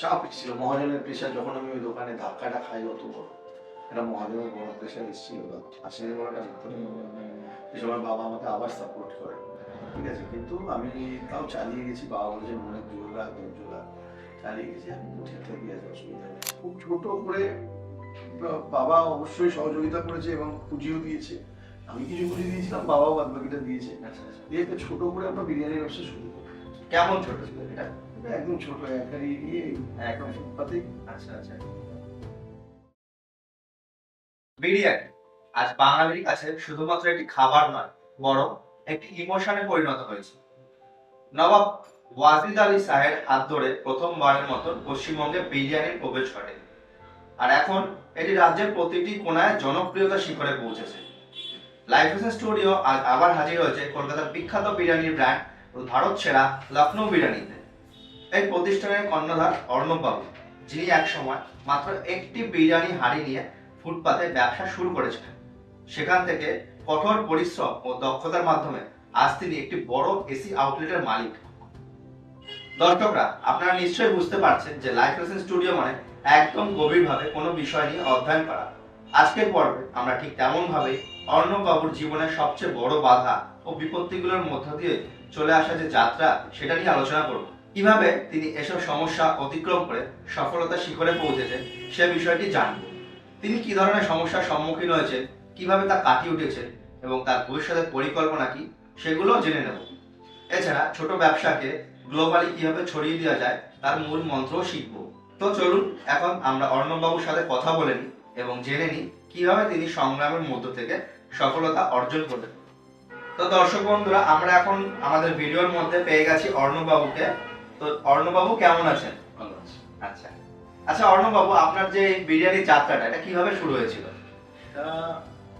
চাপ এসেছিল মহাজনের প্রেশার যখন আমি ওই দোকানে ধাক্কাটা খাই অত বড়। একটা মহাজনের বড় প্রেশার এসেছিল আসেনি সময় বাবা আমাকে আবার সাপোর্ট করে। ঠিক আছে কিন্তু আমি তাও চালিয়ে গেছি। বাবা বলেছে মনে জোড়া চালিয়ে গেছি। আমি ঠিকঠাকই আছে অসুবিধা নেই। খুব ছোট করে বাবা অবশ্যই সহযোগিতা করেছে এবং পুঁজিও দিয়েছে। আমি কিছু পুঁজি দিয়েছিলাম বাবাও বাদ বাকিটা দিয়েছে। আচ্ছা আচ্ছা। দিয়ে ছোট করে আমরা বিরিয়ানির ব্যবসা শুরু করি। কেমন ছোট ছিল এটা এটা? একদম ছোট এক গাড়ি নিয়ে একদম ফুটপাতেই। আচ্ছা আচ্ছা। বিরিয়ানি আজ বাঙালির কাছে শুধুমাত্র একটি খাবার নয়, বরং একটি ইমোশনে পরিণত হয়েছে। নবাব ওয়াজিদ আলী হাত ধরে প্রথমবারের পশ্চিমবঙ্গে বিরিয়ানির প্রবেশ ঘটে আর এখন এটি রাজ্যের প্রতিটি কোনায় জনপ্রিয়তা শিখরে পৌঁছেছে। লাইফ স্টুডিও আজ আবার হাজির হয়েছে কলকাতার বিখ্যাত বিরিয়ানির ব্র্যান্ড ভারত সেরা লখনৌ বিরিয়ানিতে। এই প্রতিষ্ঠানের কর্ণধার অর্ণব বাবু যিনি একসময় মাত্র একটি বিরিয়ানি হাড়ি নিয়ে ফুটপাতে ব্যবসা শুরু করেছিলেন। সেখান থেকে কঠোর পরিশ্রম ও দক্ষতার মাধ্যমে আজ তিনি একটি বড় এসি আউটলেটের মালিক। দর্শকরা, আপনারা নিশ্চয়ই বুঝতে পারছেন যে লাইফ লেসেন স্টুডিও মানে একদম গভীরভাবে কোনো বিষয় নিয়ে অধ্যয়ন করা। আজকের পর্বে আমরা ঠিক তেমন ভাবে অর্ণব বাবুর জীবনের সবচেয়ে বড় বাধা ও বিপত্তিগুলোর মধ্য দিয়ে চলে আসা যে যাত্রা, সেটা নিয়ে আলোচনা করব। কীভাবে তিনি এসব সমস্যা অতিক্রম করে সফলতার শিখরে পৌঁছেছেন সে বিষয়টি জানব। তিনি কি ধরনের সমস্যার সম্মুখীন হয়েছে কীভাবে তা কাটিয়ে উঠেছে এবং তার ভবিষ্যতের পরিকল্পনা কি, সেগুলো জেনে নেব। এছাড়া ছোট ব্যবসাকে গ্লোবালি কীভাবে ছড়িয়ে দেওয়া যায়, তার মূল মন্ত্রও শিখব। তো চলুন, এখন আমরা অর্ণববাবুর সাথে কথা বলে নিই এবং জেনে নিই কীভাবে তিনি সংগ্রামের মধ্য থেকে সফলতা অর্জন করলেন। তো দর্শক বন্ধুরা, আমরা এখন আমাদের ভিডিওর মধ্যে পেয়ে গেছি অর্ণববাবুকে। তো অর্ণববাবু কেমন আছেন? আচ্ছা। আচ্ছা অর্ণববাবু আপনার যে এই বিরিয়ানি যাত্রাটা এটা কীভাবে শুরু হয়েছিল? এটা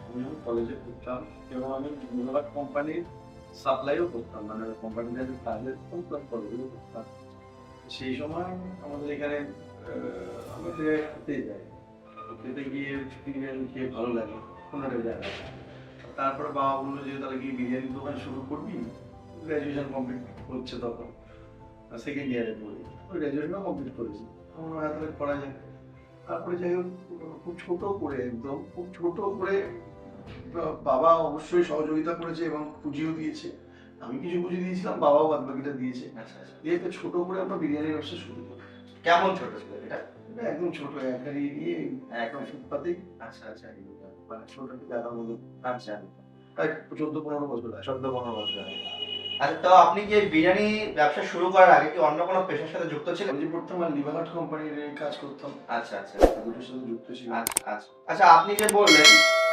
আমি কলেজে পড়তাম এবং আমি গুজরাট কোম্পানির সাপ্লাইও করতাম। মানে কোম্পানিতে আমি কাজে করতাম প্লাস কলেজেও করতাম। সেই সময় আমাদের এখানে আমাদের খেতে যাই খেতে গিয়ে বিরিয়ানি খেয়ে ভালো লাগে কোনোটা জায়গা তারপরে বাবা বলল যে তাহলে কি বিরিয়ানির দোকান শুরু করবি গ্র্যাজুয়েশন কমপ্লিট হচ্ছে তখন। সেকেন্ড ইয়ারে পড়ি। ওই গ্র্যাজুয়েশনও কমপ্লিট করেছি। আমার করা যায় তারপরে যাই হোক খুব ছোট করে একদম খুব ছোট করে বাবা অবশ্যই সহযোগিতা করেছে এবং পুঁজিও দিয়েছে। আমি কিছু পুঁজি দিয়েছিলাম বাবাও বাদ বাকিটা দিয়েছে। আচ্ছা আচ্ছা। দিয়ে একটা ছোট করে আমরা বিরিয়ানির ব্যবসা শুরু করি। কেমন ছোট ছিল এটা? এটা একদম ছোট এক গাড়ি নিয়ে একদম ফুটপাতেই আচ্ছা আচ্ছা। মানে ছোট একটা জায়গার মধ্যে আচ্ছা। চোদ্দ পনেরো বছর চোদ্দ পনেরো বছর আগে আচ্ছা তো আপনি কি বিরিয়ানি ব্যবসা শুরু করার আগে কি অন্য কোনো পেশার সাথে যুক্ত ছিলেন? কলেজে পড়তাম আর লিভারহাট কোম্পানির কাজ করতাম। আচ্ছা আচ্ছা। দুটোর সাথে যুক্ত ছিল আচ্ছা আচ্ছা। আচ্ছা আপনি যে বললেন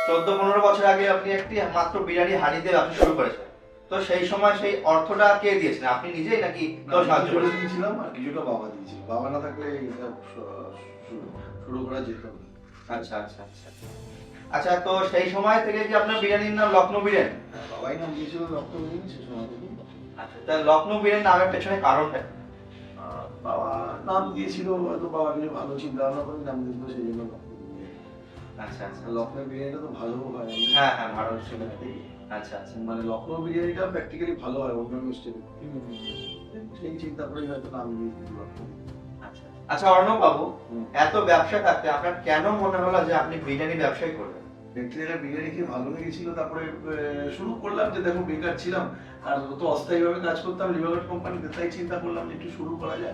চোদ্দ পনেরো বছর আগে আপনি একটি মাত্র বিরিয়ানি হাঁড়ি দিয়ে ব্যবসা শুরু করেছেন। তো সেই সময় সেই অর্থটা কে দিয়েছেন আপনি নিজেই নাকি সাহায্য করেছেন দিয়েছিলাম আর কিছুটা বাবা দিয়েছিল। বাবা না থাকলে শুরু করা যেত আচ্ছা আচ্ছা আচ্ছা। আচ্ছা তো সেই সময় থেকে কি আপনার বিরিয়ানির নাম লখনৌ বিরিয়ানি? হ্যাঁ, বাবাই নাম দিয়েছিল রক্ত বিরিয়ানি সে সময় থেকে। আচ্ছা তা লখনৌ বিরিয়ানি নামের পেছনে কারণটা? বাবা নাম দিয়েছিল হয়তো বাবা কিছু ভালো চিন্তা ভাবনা করে নাম দিয়েছিল সেই জন্য আচ্ছা আচ্ছা লখনৌ বিরিয়ানিটা তো ভালো হয়। হ্যাঁ হ্যাঁ ভালো সেখান থেকে আচ্ছা আচ্ছা। মানে লখনৌ বিরিয়ানিটা প্র্যাকটিক্যালি ভালো হয় অন্যান্য স্টেটে সেই চিন্তা করেই হয়তো নাম দিয়েছিল লখনৌ আচ্ছা আচ্ছা অর্ণব বাবু এত ব্যবসা থাকতে আপনার কেন মনে হলো যে আপনি বিরিয়ানি ব্যবসাই করবেন? ব্যক্তিরা বিরিয়ানি খেয়ে ভালো লেগেছিল তারপরে শুরু করলাম যে দেখো বেকার ছিলাম আর তো অস্থায়ীভাবে কাজ করতাম লিভারট কোম্পানিতে তাই চিন্তা করলাম যে একটু শুরু করা যায়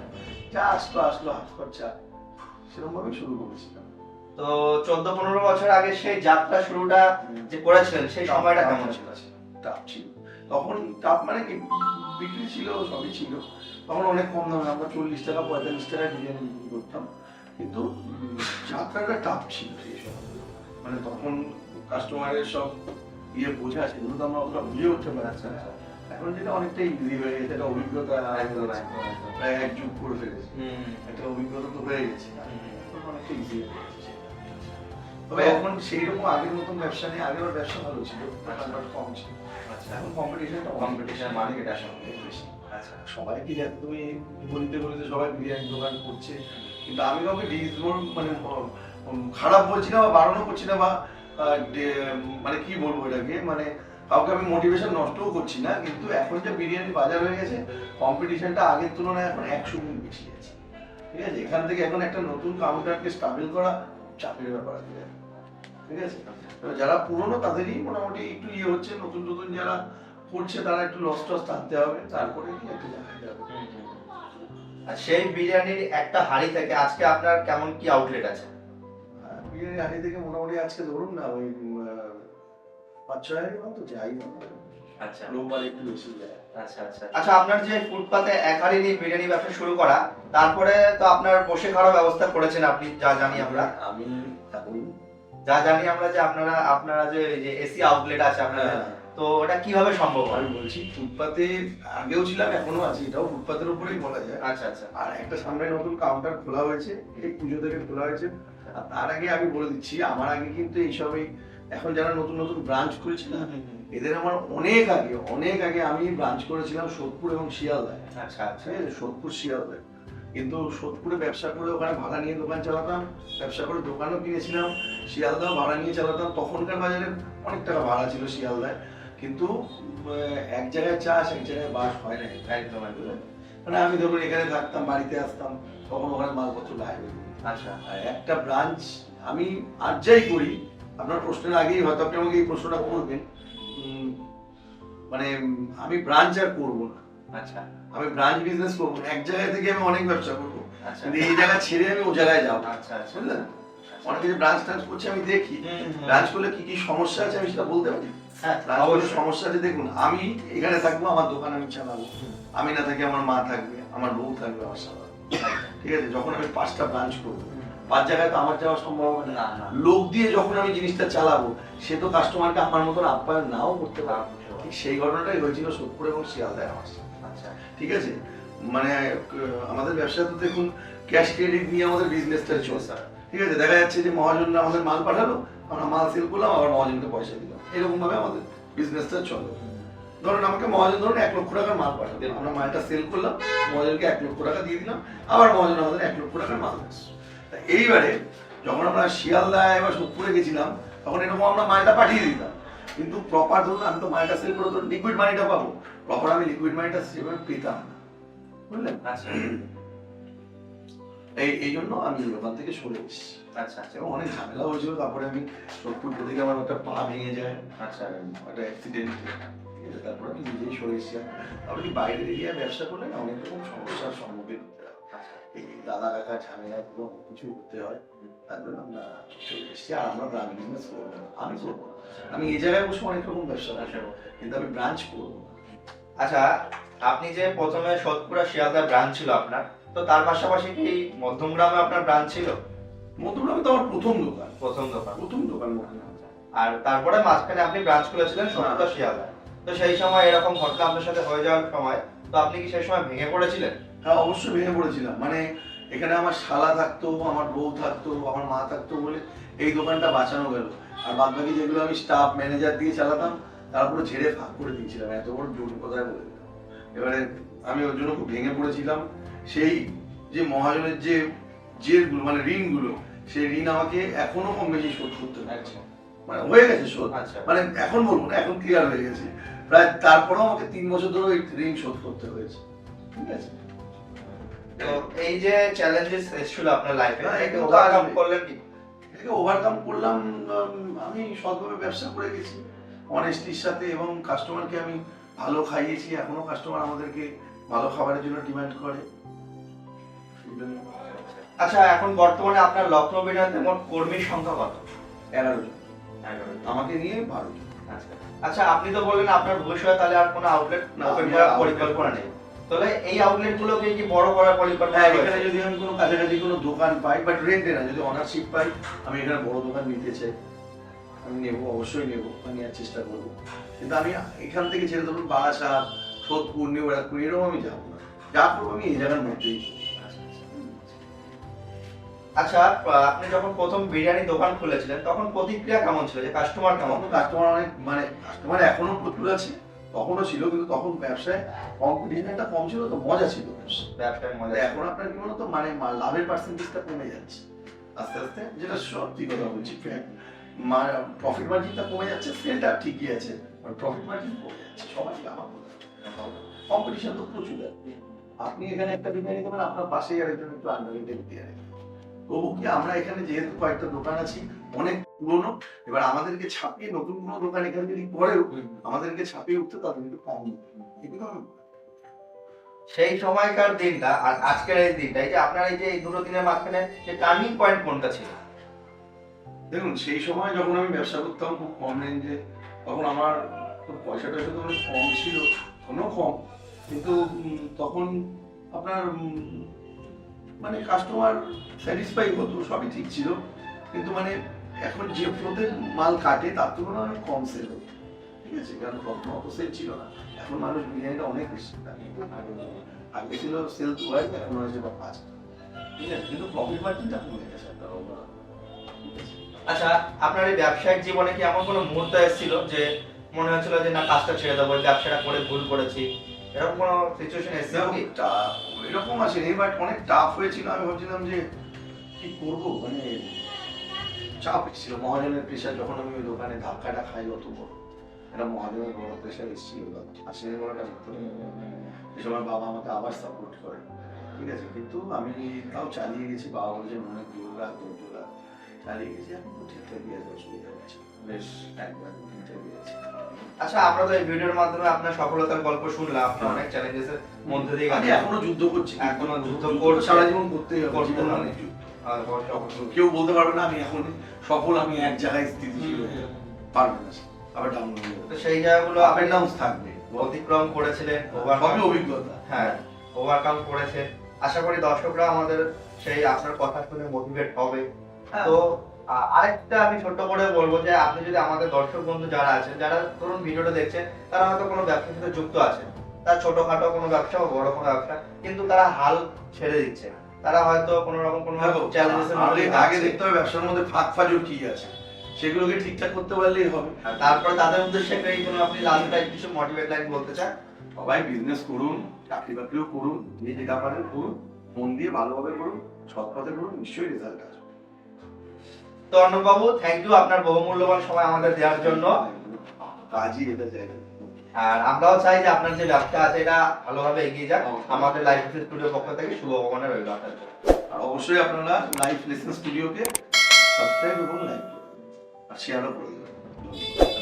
যা আসলো আসলো হাত খরচা। সেরকম ভাবে শুরু করেছিলাম। তো চোদ্দ পনেরো বছর আগে সেই যাত্রা শুরুটা যে করেছিলেন সেই সময়টা কেমন ছিল। টাপ ছিল। তখন টাপ মানে কি? বিক্রি ছিল সবই ছিল। তখন অনেক কম দামে আমরা চল্লিশ টাকা পঁয়তাল্লিশ টাকায় বিরিয়ানি বিক্রি করতাম। কিন্তু যাত্রাটা টাপ ছিল সেই সময়। মানে তখন কাস্টমারের সব ইয়ে বোঝা সেগুলো তো আমরা অতটা বুঝে উঠতে পারছি না। এখন যেটা অনেকটা ইজি হয়ে গেছে একটা অভিজ্ঞতা। প্রায় এক যুগ করে ফেলেছে। একটা অভিজ্ঞতা তো হয়ে গেছে। অনেকটা ইজি হয়ে গেছে। তবে এখন সেই রকম আগের মতন ব্যবসা নেই আগের ব্যবসা ভালো ছিল দোকানপাট কম ছিল। আচ্ছা। এখন কম্পিটিশনটা অনেক বেশি। আচ্ছা। সবাই কি তুমি গলিতে গলিতে সবাই বিরিয়ানি দোকান করছে। কিন্তু আমি কাউকে ডিসবোর মানে খারাপ বলছি না বা বাড়ানো করছি না বা মানে কি বলব এটাকে? মানে কাউকে আমি মোটিভেশন নষ্টও করছি না কিন্তু এখন যে বিরিয়ানি বাজার হয়ে গেছে কম্পিটিশনটা আগের তুলনায় এখন একশো গুণ বেশি আছে। ঠিক আছে? এখান থেকে এখন একটা নতুন কাউন্টারকে স্টাবিল করা চাপের ব্যাপার আছে। ঠিক আছে? যারা পুরনো তাদেরই মোটামুটি একটু ইয়ে হচ্ছে নতুন নতুন যারা করছে তারা একটু লস টস টানতে হবে তারপরে কি একটা জায়গায় যাবে। সেই বিরিয়ানির একটা হাড়ি থেকে আজকে আপনার কেমন কি আউটলেট আছে? বিরিয়ানি থেকে মোটামুটি আজকে ধরুন না ওই পাঁচ ছয় হাজার মতো যাই আচ্ছা। রোববার একটু বেশি যায়। আচ্ছা আচ্ছা। আচ্ছা আপনার যে ফুটপাতে এক হাড়ি নিয়ে বিরিয়ানি ব্যবসা শুরু করা তারপরে তো আপনার বসে খাওয়ার ব্যবস্থা করেছেন আপনি যা জানি আমরা। আমি যা জানি আমরা যে আপনারা আপনারা যে যে এসি আউটলেট আছে আপনাদের হ্যাঁ, তো ওটা কীভাবে সম্ভব হয়? আমি বলছি ফুটপাতে আগেও ছিলাম এখনও আছি এটাও ফুটপাতের উপরেই বলা যায়। আচ্ছা আচ্ছা। আর একটা সামনে নতুন কাউন্টার খোলা হয়েছে এই পুজো থেকে খোলা হয়েছে। তার আগে আমি বলে দিচ্ছি আমার আগে কিন্তু এইসবই এখন যারা নতুন নতুন ব্রাঞ্চ খুলছে না এদের আমার অনেক আগে অনেক আগে আমি ব্রাঞ্চ করেছিলাম সোদপুর এবং শিয়ালদায়। আচ্ছা আচ্ছা। সোদপুর শিয়ালদায়। কিন্তু সোদপুরে ব্যবসা করে ওখানে ভাড়া নিয়ে দোকান চালাতাম ব্যবসা করে দোকানও কিনেছিলাম শিয়ালদাও ভাড়া নিয়ে চালাতাম। তখনকার বাজারে অনেক টাকা ভাড়া ছিল শিয়ালদায়। কিন্তু এক জায়গায় চাষ এক জায়গায় বাস হয় না একদম মানে আমি ধরুন এখানে থাকতাম বাড়িতে আসতাম তখন ওখানে মালপত্র লাইব্রেরি আচ্ছা একটা ব্রাঞ্চ আমি আর যাই করি আপনার প্রশ্নের আগেই হয়তো আপনি আমাকে এই প্রশ্নটা করবেন মানে আমি ব্রাঞ্চ আর করব না। আচ্ছা। আমি ব্রাঞ্চ বিজনেস করব এক জায়গা থেকে আমি অনেক ব্যবসা করব। আচ্ছা। কিন্তু এই জায়গা ছেড়ে আমি ও জায়গায় যাব। আচ্ছা আচ্ছা। বুঝলেন? অনেকে যে ব্রাঞ্চ ট্রাঞ্চ করছে আমি দেখি। ব্রাঞ্চ করলে কি কি সমস্যা আছে আমি সেটা বলতে পারি? হ্যাঁ সমস্যা আছে দেখুন আমি এখানে থাকব আমার দোকান আমি চালাবো। আমি না থাকি আমার মা থাকবে আমার বউ থাকবে আমার সাথে ঠিক আছে? যখন আমি পাঁচটা ব্রাঞ্চ করব পাঁচ জায়গায় তো আমার যাওয়া সম্ভব হবে না লোক দিয়ে যখন আমি জিনিসটা চালাবো সে তো কাস্টমারকে আমার মতন আপ্যায়ন নাও করতে পারে ঠিক সেই ঘটনাটাই হয়েছিল সোদপুর এবং শিয়ালদায় আমার আচ্ছা। ঠিক আছে? মানে আমাদের ব্যবসা তো দেখুন ক্যাশ ক্রেডিট নিয়ে আমাদের বিজনেসটা চলছে। ঠিক আছে? দেখা যাচ্ছে যে মহাজনরা আমাদের মাল পাঠালো আমরা মাল সেল করলাম আবার মহাজনকে পয়সা দিলাম। এরকম ভাবে আমাদের বিজনেসটা চলে। ধরুন আমাকে মহাজন ধরুন এক লক্ষ টাকার মাল পাঠালো আমরা মালটা সেল করলাম মহাজনকে এক লক্ষ টাকা দিয়ে দিলাম আবার মহাজন আমাদের এক লক্ষ টাকার মাল দিচ্ছে এইবারে যখন আমরা শিয়ালদায় বা সোদপুরে গেছিলাম তখন এরকম আমরা মালটা পাঠিয়ে দিতাম। কিন্তু প্রপার ধরুন আমি তো মালটা সেল করে ধরুন লিকুইড মানিটা পাবো। প্রপার আমি লিকুইড মানিটা সেভাবে পেতাম না। বুঝলেন? আচ্ছা। এই এই জন্য আমি ওখান থেকে সরে এসেছি। আচ্ছা আচ্ছা। এবং অনেক ঝামেলা হয়েছিল তারপরে আমি সোদপুর থেকে আমার একটা পা ভেঙে যায় আচ্ছা। একটা অ্যাক্সিডেন্ট তারপরে আমি নিজেই সরে এসেছিলাম তারপরে কি বাইরের এরিয়া ব্যবসা করলে না অনেক রকম সমস্যার সম্মুখীন হতে হয়। আচ্ছা এই দাদা কাকা ঝামেলা পুরো কিছু করতে হয় তার জন্য আমরা চলে এসেছি আর আমরা ব্রাঞ্চ বিজনেস করব না আমি করব আমি এই জায়গায় বসে অনেক রকম ব্যবসা করব কিন্তু আমি ব্রাঞ্চ করব আচ্ছা আপনি যে প্রথমে সোদপুরা শিয়ালদা ব্রাঞ্চ ছিল আপনার তো তার পাশাপাশি কি মধ্যমগ্রামে আপনার ব্রাঞ্চ ছিল? মধ্যগ্রামে তো আমার প্রথম দোকান। প্রথম দোকান। প্রথম দোকান আর তারপরে মাঝখানে আপনি ব্রাঞ্চ খুলেছিলেন সোদপুরা শিয়ালদা তো সেই সময় এরকম ঘটনা আপনার সাথে হয়ে যাওয়ার সময় তো আপনি কি সেই সময় ভেঙে পড়েছিলেন? হ্যাঁ অবশ্যই ভেঙে পড়েছিলাম। মানে এখানে আমার শালা থাকতো আমার বউ থাকতো আমার মা থাকতো বলে এই দোকানটা বাঁচানো গেল। আর বাদ বাকি যেগুলো আমি স্টাফ ম্যানেজার দিয়ে চালাতাম তারপরে ঝেড়ে ফাঁক করে দিয়েছিলাম। এত বড় জোর কথায় বলে দিলাম। এবারে আমি ওর জন্য খুব ভেঙে পড়েছিলাম। সেই যে মহাজনের যে জেরগুলো মানে ঋণগুলো সেই ঋণ আমাকে এখনও কম বেশি শোধ করতে হচ্ছে। মানে হয়ে গেছে শোধ। আচ্ছা। মানে এখন বলব না এখন ক্লিয়ার হয়ে গেছে। প্রায় তারপরেও আমাকে তিন বছর ধরে ওই ঋণ শোধ করতে হয়েছে। ঠিক আছে? তো এই যে চ্যালেঞ্জেস এসেছিল আপনার লাইফে হ্যাঁ, ওভারকাম করলেন কি? এটাকে ওভারকাম করলাম আমি সৎভাবে ব্যবসা করে গেছি। অনেস্টির সাথে এবং কাস্টমারকে আমি ভালো খাইয়েছি এখনও কাস্টমার আমাদেরকে ভালো খাবারের জন্য ডিমান্ড করে। আচ্ছা এখন বর্তমানে আপনার লখনৌ বিরিয়ানিতে মোট কর্মীর সংখ্যা কত? এগারো জন। আমাকে নিয়ে জন আচ্ছা। আচ্ছা আপনি তো বললেন আপনার ভবিষ্যতে তাহলে আর কোনো আউটলেট না, ওপেন করার পরিকল্পনা নেই। তাহলে এই আউটলেট গুলোকে কি বড় করার পরিকল্পনা হ্যাঁ এখানে যদি আমি কোনো কাছাকাছি কোনো দোকান পাই বাট রেন্টে না যদি অনারশিপ পাই আমি এখানে বড় দোকান নিতে চাই। আমি নেব অবশ্যই নেব আমি নেওয়ার চেষ্টা করব। কিন্তু আমি এখান থেকে ছেড়ে ধরুন বারাসাত সোদপুর নিউ ব্যারাকপুর এরকম আমি যাব না। যা করব আমি এই জায়গার মধ্যেই। আচ্ছা আপনি যখন প্রথম বিরিয়ানি দোকান খুলেছিলেন তখন প্রতিক্রিয়া কেমন ছিল? যে কাস্টমার কেমন? কাস্টমার অনেক মানে কাস্টমার এখনও প্রচুর আছে তখনও ছিল কিন্তু তখন ব্যবসায় কম্পিটিশনটা কম ছিল তো মজা ছিল ব্যবসা ব্যবসায় মজা এখন আপনার কি বলতো মানে লাভের পার্সেন্টেজটা কমে যাচ্ছে। আস্তে আস্তে? যেটা সত্যি কথা বলছি প্রফিট মার্জিনটা কমে যাচ্ছে সেলটা ঠিকই আছে প্রফিট মার্জিন কমে যাচ্ছে। সবাই আমার কম্পিটিশন তো প্রচুর। আছে আপনি এখানে একটা বিরিয়ানি দেবেন আপনার পাশেই আরেকজন একটু আনলিমিটেড বিরিয়ানি। কি আমরা এখানে যেহেতু কয়েকটা দোকান আছি অনেক পুরনো এবার আমাদেরকে ছাপিয়ে নতুন কোনো দোকান এখানে যদি করেও আমাদেরকে ছাপিয়ে উঠতে তাদের একটু কম সেই সময়কার দিনটা আর আজকের এই দিনটা এই যে আপনার এই যে এই দুটো দিনের মাঝখানে যে টার্নিং পয়েন্ট কোনটা ছিল? দেখুন সেই সময় যখন আমি ব্যবসা করতাম খুব কম রেঞ্জে তখন আমার পয়সা টয়সা তো অনেক কম ছিল কোনো কম। কিন্তু তখন আপনার মানে কাস্টমার স্যাটিসফাই হতো সবই ঠিক ছিল। কিন্তু মানে এখন যে ফ্লোতে মাল কাটে তার তুলনায় অনেক কম সেল হতো। ঠিক আছে? কারণ তখন অত সেল ছিল না। এখন মানুষ বিরিয়ানিটা অনেক বেশি। আগে- ছিল সেল দু হাজার এখন হয়েছে বা পাঁচ। ঠিক আছে? কিন্তু প্রফিট মার্জিনটা কমে গেছে আচ্ছা আপনার এই ব্যবসায়িক জীবনে কি এমন কোনো মুহূর্ত এসেছিল যে মনে হচ্ছিল যে না কাজটা ছেড়ে দেবো ব্যবসাটা করে ভুল করেছি এরকম কোনো সিচুয়েশন এসেছিল কি? এরকম আসেনি বাট অনেক টাফ হয়েছিল। আমি ভাবছিলাম যে, কি করব? মানে চাপ এসেছিল। মহাজনের প্রেশার যখন আমি ওই দোকানে ধাক্কাটা খাই, অত বড়। একটা মহাজনের বড় প্রেশার এসেছিল। আসেনি বলাটা। সে সময় বাবা আমাকে আবার সাপোর্ট করে। ঠিক আছে, কিন্তু আমি তাও চালিয়ে গেছি। বাবা বলছে, মনে রাখ ধৈর্য রাখ। চালিয়ে গেছি, এখন তো ঠিকঠাকই আছে, অসুবিধা হচ্ছে বেশ, একবার ঠিকঠাকই আছে। আচ্ছা আমরা তো এই ভিডিওর মাধ্যমে আপনার সফলতার গল্প শুনলাম আপনি অনেক চ্যালেঞ্জেস এর মধ্যে দিয়ে গেছেন এখনও যুদ্ধ করছি এখনও যুদ্ধ করছে। সারা জীবন করতেই হবে করতে হবে। অবশ্য কেউ বলতে পারবে না আমি এখন সফল আমি এক জায়গায় স্থিতিশীল হয়ে যাব। না আবার ডাউন হয়ে তো সেই জায়গাগুলো আপ আপনি এন্ড ডাউন থাকবে অতিক্রম করেছিলেন সবই overcome অভিজ্ঞতা হ্যাঁ ওভারকাম করেছে আশা করি দর্শকরা আমাদের সেই আপনার কথা শুনে মোটিভেট হবে হ্যাঁ। তো আরেকটা আমি ছোট্ট করে বলব যে আপনি যদি আমাদের দর্শক বন্ধু যারা আছেন যারা ধরুন ভিডিওটা দেখছেন তারা হয়তো কোনো ব্যবসার সাথে যুক্ত আছে তার ছোটখাটো কোনো ব্যবসা বা বড় কোনো ব্যবসা কিন্তু তারা হাল ছেড়ে দিচ্ছে। তারা হয়তো কোনো রকম কোনো আগে দেখতে হবে ব্যবসার মধ্যে ফাঁক ফাজর কি আছে। সেগুলোকে ঠিকঠাক করতে পারলেই হবে। তারপরে তাদের উদ্দেশ্যে এই কোনো আপনি লাস্ট টাইম কিছু মোটিভেট লাইন বলতে চান? সবাই বিজনেস করুন চাকরি বাকরিও করুন যে যেটা পারেন করুন মন দিয়ে ভালোভাবে করুন সৎ পথে করুন নিশ্চয়ই রেজাল্ট আসবে। তো অর্ণববাবু থ্যাংক ইউ আপনার বহুমূল্যবান সময় আমাদের দেওয়ার জন্য। কাজই এটা জায়গা। আর আমরাও চাই যে আপনার যে ব্যবসা আছে এটা ভালোভাবে এগিয়ে যাক। আমাদের লাইফ স্টুডিও পক্ষ থেকে শুভকামনা রইল আপনার আর অবশ্যই আপনারা লাইফ লেসন স্টুডিওকে সাবস্ক্রাইব এবং লাইক আর শেয়ারও করে দেবেন।